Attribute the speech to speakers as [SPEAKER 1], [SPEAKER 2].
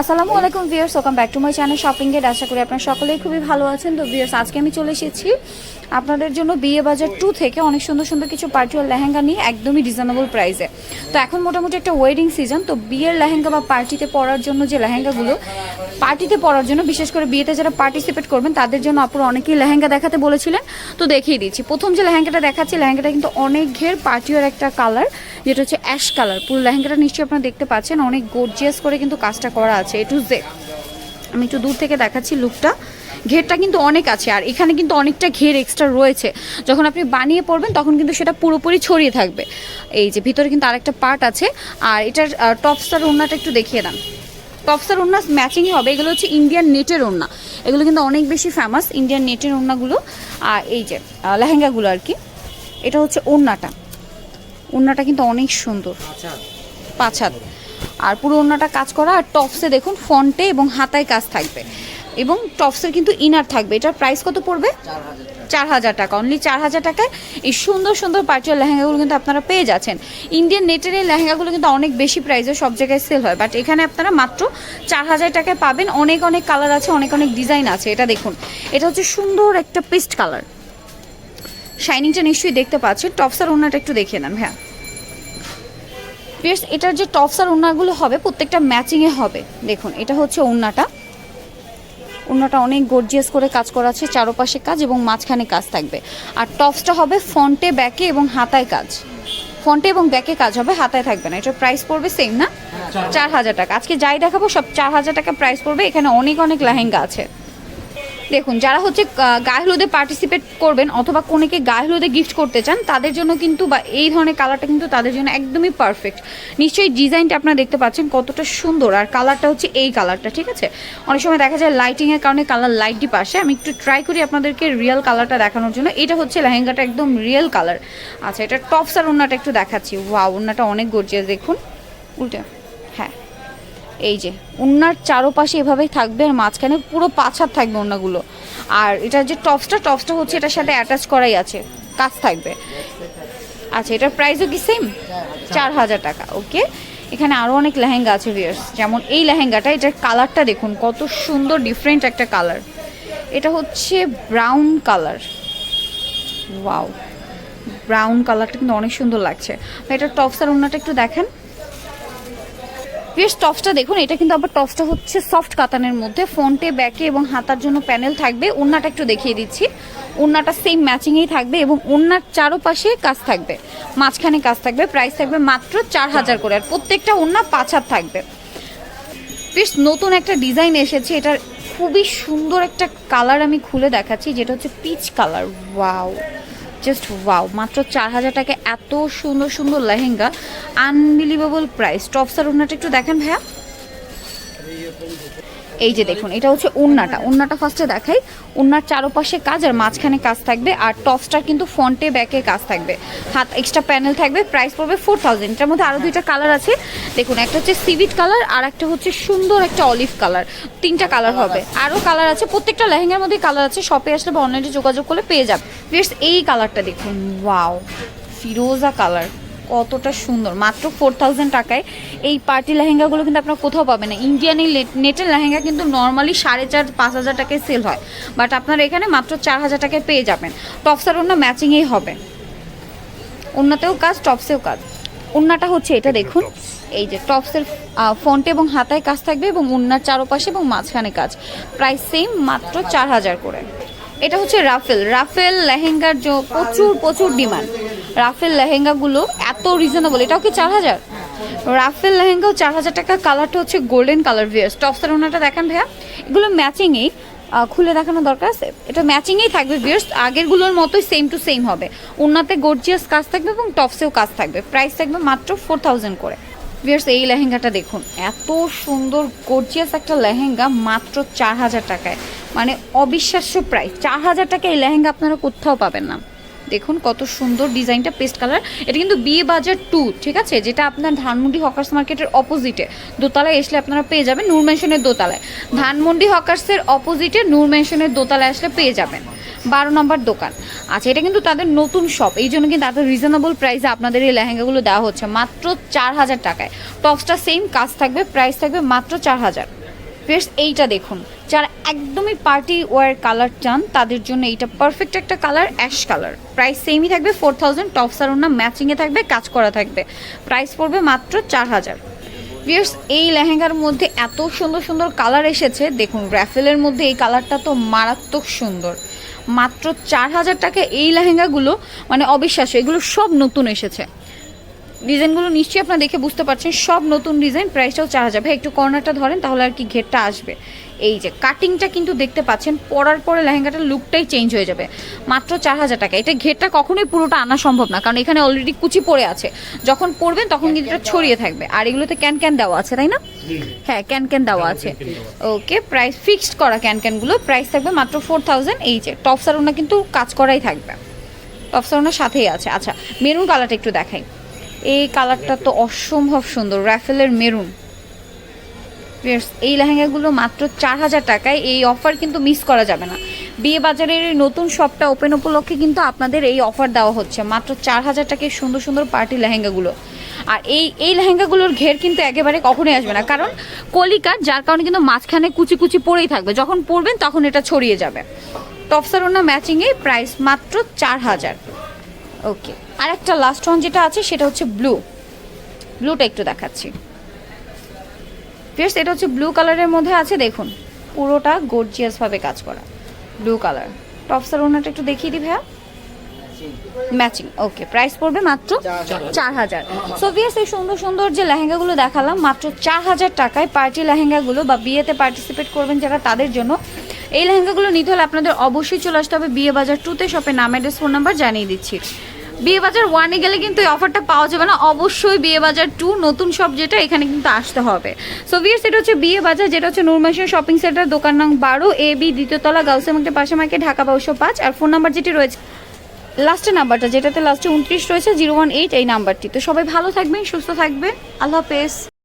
[SPEAKER 1] আসসালামু আলাইকুম viewers welcome back to my channel shopping gate আশা করি আপনারা সকলেই খুবই ভালো আছেন। তো ভিউয়ার্স, আজকে আমি চলে এসেছি আপনাদের জন্য বিয়ে বাজার টু থেকে অনেক সুন্দর সুন্দর কিছু পার্টিওয়ার লেহেঙ্গা নিয়ে একদমই রিজনেবল প্রাইসে তো এখন মোটামুটি একটা ওয়েডিং সিজন তো বিয়ের লেহেঙ্গা বা পার্টিতে পরার জন্য যে লেহেঙ্গাগুলো পার্টিতে পরার জন্য, বিশেষ করে বিয়েতে যারা পার্টিসিপেট করবেন, তাদের জন্য আপুর অনেকেই লেহেঙ্গা দেখাতে বলেছিলেন। তো দেখিয়ে দিচ্ছি, প্রথম যে লেহেঙ্গাটা দেখাচ্ছি, লেহেঙ্গাটা কিন্তু অনেক ঘের পার্টিওয়ার একটা কালার যেটা হচ্ছে অ্যাশ কালার পুরো লেহেঙ্গাটা নিশ্চয়ই আপনারা দেখতে পাচ্ছেন, অনেক গোর্জিয়াস করে কিন্তু কাজটা করা আছে। এ টু জেড আমি একটু দূর থেকে দেখাচ্ছি লুকটা ঘেরটা কিন্তু অনেক আছে আর এখানে কিন্তু অনেকটা ঘের এক্সট্রা রয়েছে। যখন আপনি বানিয়ে পড়বেন তখন কিন্তু সেটা পুরোপুরি ছড়িয়ে থাকবে। এই যে ভিতরে কিন্তু আরেকটা পার্ট আছে আর এটার টপস্টার ওড়নাটা একটু দেখিয়ে দেন। টপস্টার ওড়না ম্যাচিংই হবে এগুলো হচ্ছে ইন্ডিয়ান নেটের ওড়না। এগুলো কিন্তু অনেক বেশি ফেমাস ইন্ডিয়ান নেটের ওড়নাগুলো। আর এই যে লেহেঙ্গাগুলো আর কি এটা হচ্ছে ওড়নাটা। ওড়নাটা কিন্তু অনেক সুন্দর। পাঁচ হাত। আর পুরো ওড়নাটা কাজ করা, আর টপসে দেখুন ফন্টে এবং হাতায় কাজ থাকবে। এবং টপসের কিন্তু ইনার থাকবে। এটার প্রাইস কত পড়বে? চার হাজার টাকা। অনলি চার হাজার টাকায় এই সুন্দর সুন্দর পার্টিয়ার লেহেঙ্গাগুলো কিন্তু আপনারা পেয়ে যাচ্ছেন। ইন্ডিয়ান নেটের এই লেহেঙ্গাগুলো কিন্তু অনেক বেশি প্রাইসে সব জায়গায় সেল হয়। বাট এখানে আপনারা মাত্র চার হাজার টাকায় পাবেন। অনেক অনেক কালার আছে, অনেক অনেক ডিজাইন আছে। এটা দেখুন। এটা হচ্ছে সুন্দর একটা পেস্ট কালার শাইনিংটা নিশ্চয়ই দেখতে পাচ্ছেন। টপসার ওনাটা একটু দেখিয়ে নেন হ্যাঁ এটার যে টপস আর ওড়নাগুলো হবে প্রত্যেকটা ম্যাচিংয়ে হবে। দেখুন এটা হচ্ছে ওড়নাটা। ওড়নাটা অনেক গর্জিয়াস করে কাজ করা আছে চারপাশে কাজ এবং মাঝখানে কাজ থাকবে। আর টপসটা হবে ফন্টে ব্যাকে এবং হাতায় কাজ। ফন্টে এবং ব্যাকে কাজ হবে হাতায় থাকবে না। এটার প্রাইস পড়বে সেম না? চার হাজার। টাকা। আজকে যাই দেখাবো সব চার হাজার টাকা প্রাইস পড়বে। এখানে অনেক অনেক লেহেঙ্গা আছে। দেখুন, যারা হচ্ছে গায়ে হলুদে পার্টিসিপেট করবেন অথবা কোনেকে গায়ে হলুদে গিফট করতে চান, তাদের জন্য কিন্তু বা এই ধরনের কালারটা কিন্তু তাদের জন্য একদমই পারফেক্ট নিশ্চয়ই ডিজাইনটা আপনারা দেখতে পাচ্ছেন কতটা সুন্দর। আর কালারটা হচ্ছে এই কালারটা ঠিক আছে? অনেক সময় দেখা যায় লাইটিংয়ের কারণে কালার লাইট ডিপ আসে আমি একটু ট্রাই করি আপনাদেরকে রিয়েল কালারটা দেখানোর জন্য। এটা হচ্ছে লেহেঙ্গাটা একদম রিয়েল কালার আচ্ছা এটা টপস আর ওড়নাটা একটু দেখাচ্ছি। ওয়াও ওড়নাটা অনেক গর্জিয়াস দেখুন। উল্টে হ্যাঁ। এই যে, উন্নার চারোপাশে এভাবেই থাকবে আর মাঝখানে পুরো পাছার থাকবে ওন্নাগুলো আর এটার যে টপসটা টপসটা হচ্ছে এটার সাথে অ্যাটাচ করাই আছে, কাজ থাকবে। আচ্ছা এটার প্রাইসও কি সেম চার হাজার টাকা ওকে এখানে আরও অনেক লেহেঙ্গা আছে ভিয়ার্স যেমন এই লেহেঙ্গাটা, এটার কালারটা দেখুন, কত সুন্দর ডিফারেন্ট একটা কালার এটা হচ্ছে ব্রাউন কালার ওয়াও ব্রাউন কালারটা কিন্তু অনেক সুন্দর লাগছে। এটার টপস আর ওন্নাটা একটু দেখেন। বেশ টপসটা দেখুন, এটা কিন্তু আবার টপসটা হচ্ছে সফট কাতানের মধ্যে। ফ্রন্টে ব্যাকে এবং হাতার জন্য প্যানেল থাকবে। ওন্নাটা একটু দেখিয়ে দিচ্ছি। ওন্নাটা সেম ম্যাচিংয়েই থাকবে এবং ওন্নার চারোপাশে কাজ থাকবে। মাঝখানে কাজ থাকবে প্রাইস থাকবে মাত্র চার হাজার করে। আর প্রত্যেকটা ওন্না পাঁচ হাত থাকবে। বেশ নতুন একটা ডিজাইন এসেছে। এটার খুবই সুন্দর একটা কালার আমি খুলে দেখাচ্ছি, যেটা হচ্ছে peach colour wow just wow মাত্র চার হাজার টাকা। এত সুন্দর সুন্দর লেহেঙ্গা। আনবিলিভেবল প্রাইস টপসার ওড়নাটা একটু দেখেন ভাইয়া। এই যে দেখুন, এটা হচ্ছে ওড়নাটা। ওড়নাটা ফার্স্টে দেখাই। ওড়নার চারপাশে কাজ আর মাঝখানে কাজ থাকবে আর টপসটার কিন্তু ফ্রন্টে ব্যাকে কাজ থাকবে। হাত এক্সট্রা প্যানেল থাকবে প্রাইস পড়বে ফোর থাউজেন্ড এটার মধ্যে আরও দুইটা কালার আছে। দেখুন, একটা হচ্ছে সিভিট কালার আর একটা হচ্ছে সুন্দর একটা অলিভ কালার তিনটা কালার হবে। আরও কালার আছে। প্রত্যেকটা লেহেঙ্গার মধ্যে কালার আছে। শপে আসলে বা অনলাইনে যোগাযোগ করলে পেয়ে যাবে। বেশ এই কালারটা দেখুন। ওয়াও ফিরোজা কালার কতটা সুন্দর। মাত্র ফোর থাউজেন্ড টাকায়। এই পার্টি লেহেঙ্গাগুলো কিন্তু আপনার কোথাও পাবেন না। ইন্ডিয়ান এই নেটের লেহেঙ্গা কিন্তু নর্মালি সাড়ে চার পাঁচ হাজার টাকায় সেল হয়। বাট আপনার এখানে মাত্র চার হাজার টাকায় পেয়ে যাবেন। টপসার অন্য ম্যাচিংয়েই হবে। অন্যতেও কাজ টপসেও কাজ। ওন্নাটা হচ্ছে এটা দেখুন। এই যে টপসের ফন্টে এবং হাতায় কাজ থাকবে এবং ওন্নার চারপাশে এবং মাঝখানে কাজ। প্রায় সেম মাত্র চার হাজার করে। এটা হচ্ছে রাফেল রাফেল লেহেঙ্গার যে প্রচুর প্রচুর ডিমান্ড রাফেল লেহেঙ্গাগুলো এত রিজনেবল এটাও কি চার হাজার? রাফেল লেহেঙ্গাও চার হাজার টাকা, কালারটা হচ্ছে গোল্ডেন কালার ভিয়ার্স টপসের ওনাটা দেখেন ভাইয়া। এগুলো ম্যাচিংয়েই খুলে দেখানো দরকার আছে? এটা ম্যাচিংয়েই থাকবে ভিয়ার্স আগেরগুলোর মতোই সেম টু সেম হবে। ওনাতে গর্জিয়াস কাজ থাকবে এবং টপসেও কাজ থাকবে। প্রাইস থাকবে মাত্র ফোর থাউজেন্ড করে। ভিয়ার্স এই লেহেঙ্গাটা দেখুন, এত সুন্দর গর্জিয়াস একটা লেহেঙ্গা মাত্র চার হাজার টাকায়। মানে অবিশ্বাস্য প্রাইস চার হাজার টাকা এই লেহেঙ্গা আপনারা কোথাও পাবেন না। দেখুন কত সুন্দর ডিজাইনটা পেস্ট কালার। এটা কিন্তু বিয়ে বাজার টু, ঠিক আছে? যেটা আপনার ধানমন্ডি হকার্স মার্কেটের অপোজিটে দোতলায় আসলে আপনারা পেয়ে যাবেন নূর মেনশনের দোতলায়। ধানমন্ডি হকার্সের অপোজিটে নূর মেনশনের দোতলায় আসলে পেয়ে যাবেন। বারো নম্বর দোকান। আচ্ছা এটা কিন্তু তাদের নতুন শপ এই জন্য কিন্তু এত রিজনেবল প্রাইসে আপনাদের এই লেহেঙ্গাগুলো দেওয়া হচ্ছে মাত্র চার হাজার টাকায়। টপসটা সেম কাজ থাকবে প্রাইস থাকবে মাত্র চার হাজার। ফ্রেশ এইটা দেখুন। যারা একদমই পার্টি ওয়ার কালার চান, তাদের জন্য এইটা পারফেক্ট একটা কালার, অ্যাশ কালার। প্রাইস সেমই থাকবে ফোর থাউজেন্ড টপ সারোনা ম্যাচিংয়ে থাকবে, কাজ করা থাকবে। প্রাইস পড়বে মাত্র চার হাজার। ভিউয়ার্স এই লেহেঙ্গার মধ্যে এত সুন্দর সুন্দর কালার এসেছে। দেখুন, র্যাফেলের মধ্যে এই কালারটা তো মারাত্মক সুন্দর। মাত্র চার হাজার টাকা এই লেহেঙ্গাগুলো মানে অবিশ্বাস্য, এগুলো সব নতুন এসেছে। ডিজাইনগুলো নিশ্চয়ই আপনারা দেখে বুঝতে পারছেন সব নতুন ডিজাইন প্রাইসটাও চার হাজার ভাই একটু কর্নারটা ধরেন তাহলে আর কি ঘেরটা আসবে। এই যে কাটিংটা কিন্তু দেখতে পাচ্ছেন পরার পরে লেহেঙ্গাটার লুকটাই চেঞ্জ হয়ে যাবে। মাত্র চার হাজার টাকা। এটা ঘেরটা কখনোই পুরোটা আনা সম্ভব না কারণ এখানে অলরেডি কুচি পড়ে আছে। যখন পরবেন তখন কিন্তু এটা ছড়িয়ে থাকবে। আর এগুলোতে ক্যান ক্যান দেওয়া আছে তাই না? হ্যাঁ ক্যান ক্যান দেওয়া আছে। ওকে প্রাইস ফিক্সড করা ক্যান ক্যানগুলো প্রাইস থাকবে মাত্র ফোর থাউজেন্ড এই যে টপ সারোনা কিন্তু কাজ করাই থাকবে। টপ সারোনার সাথেই আছে। আচ্ছা মেরুন কালারটা একটু দেখাই। এই কালারটা তো অসম্ভব সুন্দর র্যাফেলের মেরুন। এই লেহেঙ্গাগুলো মাত্র চার হাজার টাকায়, এই অফার কিন্তু মিস করা যাবে না। বিয়ে বাজারের এই নতুন শপটা ওপেন উপলক্ষে কিন্তু আপনাদের এই অফার দেওয়া হচ্ছে। মাত্র চার হাজার টাকায় সুন্দর সুন্দর পার্টি লেহেঙ্গাগুলো। আর এই এই লেহেঙ্গাগুলোর ঘের কিন্তু একেবারে কখনোই আসবে না। কারণ কলিকার যার কারণে কিন্তু মাঝখানে কুচি কুচি পরেই থাকবে। যখন পরবেন তখন এটা ছড়িয়ে যাবে। টপসারোনা ম্যাচিংয়ে প্রাইস মাত্র চার হাজার। ওকে আর একটা লাস্ট ওয়ান যেটা আছে সেটা হচ্ছে ব্লু ব্লুটা একটু দেখাচ্ছি। ফিয়ার্স এটা হচ্ছে ব্লু কালারের মধ্যে আছে দেখুন। পুরোটা গর্জিয়াস ভাবে কাজ করা। ব্লু কালার টপসার ওনাটা একটু দেখিয়ে দিই ভাইয়া। ম্যাচিং ওকে প্রাইস পড়বে মাত্র চার হাজার। সো ভিয়ার্স এই সুন্দর সুন্দর যে লেহেঙ্গাগুলো দেখালাম মাত্র চার হাজার টাকায় পার্টি লেহেঙ্গাগুলো বা বিয়েতে পার্টিসিপেট করবেন যারা তাদের জন্য। এই লেহেঙ্গাগুলো নিতে হলে আপনাদের অবশ্যই চলে আসতে হবে বিয়ে বাজার টুতে শপে নাম অ্যাড্রেস ফোন নাম্বার জানিয়ে দিচ্ছি। বিয়ে বাজার ওয়ানে গেলে কিন্তু এই অফারটা পাওয়া যাবে না। অবশ্যই বিয়ে বাজার টু নতুন শপ যেটা, এখানে কিন্তু আসতে হবে। সো বিয়ের সেটা হচ্ছে বিয়ে বাজার যেটা হচ্ছে নুরমাশিয়া শপিং সেন্টার দোকান নং বারো এ বি দ্বিতীয়তলা গাউসে মার্কেটের পাশে মার্কেট, ঢাকা বারোশো পাঁচ। আর ফোন নাম্বার যেটি রয়েছে লাস্টের নাম্বারটা যেটাতে লাস্টে উনত্রিশ রয়েছে জিরো ওয়ান এইট এই নাম্বারটি তো সবাই ভালো থাকবেন, সুস্থ থাকবেন। আল্লাহ হাফেজ।